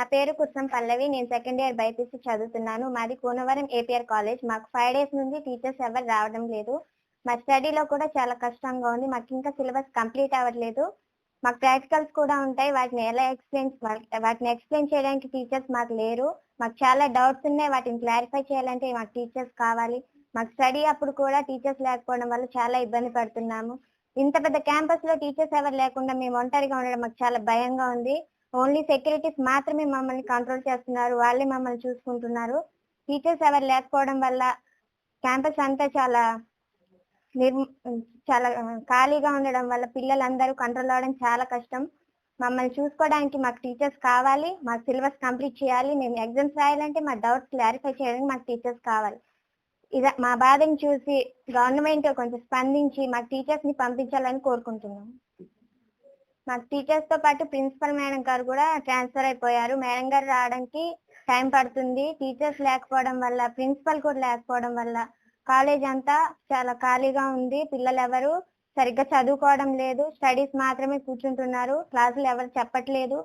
నా పేరు కుసం పల్లవి. నేను సెకండ్ ఇయర్ బైపీసీ చదువుతున్నాను. మాది కోనవరం ఏపీఆర్ కాలేజ్ మాకు ఫైవ్ డేస్ నుంచి టీచర్స్ ఎవరు రావడం లేదు. మా స్టడీలో కూడా చాలా కష్టంగా ఉంది. మాకు ఇంకా సిలబస్ కంప్లీట్ అవ్వట్లేదు. మాకు ప్రాక్టికల్స్ కూడా ఉంటాయి. వాటిని ఎలా ఎక్స్ప్లెయిన్ వాటిని ఎక్స్ప్లెయిన్ చేయడానికి టీచర్స్ మాకు లేరు. మాకు చాలా డౌట్స్ ఉన్నాయి. వాటిని క్లారిఫై చేయాలంటే మాకు టీచర్స్ కావాలి. మాకు స్టడీ అప్పుడు కూడా టీచర్స్ లేకపోవడం వల్ల చాలా ఇబ్బంది పడుతున్నాము. ఇంత పెద్ద క్యాంపస్లో టీచర్స్ ఎవరు లేకుండా మేము ఒంటరిగా ఉండడం మాకు చాలా భయంగా ఉంది. ఓన్లీ సెక్యూరిటీస్ మాత్రమే మమ్మల్ని కంట్రోల్ చేస్తున్నారు వాళ్ళే మమ్మల్ని చూసుకుంటున్నారు. టీచర్స్ ఎవరు లేకపోవడం వల్ల క్యాంపస్ అంతా చాలా నిర్మ చాలా ఖాళీగా ఉండడం వల్ల పిల్లలందరూ కంట్రోల్ అవ్వడం చాలా కష్టం. మమ్మల్ని చూసుకోవడానికి మాకు టీచర్స్ కావాలి మా సిలబస్ కంప్లీట్ చేయాలి మేము ఎగ్జామ్స్ రాయాలంటే మా డౌట్స్ క్లారిఫై చేయడానికి మాకు టీచర్స్ కావాలి. ఇదా మా బాధని చూసి గవర్నమెంట్ కొంచెం స్పందించి మాకు టీచర్స్ని పంపించాలని కోరుకుంటున్నాం. మాకు టీచర్స్తో పాటు ప్రిన్సిపల్ మేడం గారు కూడా ట్రాన్స్ఫర్ అయిపోయారు. మేడం గారు రావడానికి టైం పడుతుంది. టీచర్స్ లేకపోవడం వల్ల ప్రిన్సిపల్ కూడా లేకపోవడం వల్ల కాలేజ్ అంతా చాలా ఖాళీగా ఉంది. పిల్లలు ఎవరు సరిగ్గా చదువుకోవడం లేదు. స్టడీస్ మాత్రమే కూర్చుంటున్నారు. క్లాసులు ఎవరు చెప్పట్లేదు.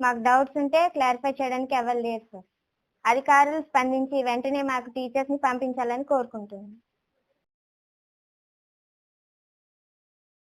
మాకు డౌట్స్ ఉంటే క్లారిఫై చేయడానికి ఎవరు లేరు సార్ అధికారులు స్పందించి వెంటనే మాకు టీచర్స్ని పంపించాలని కోరుకుంటున్నాను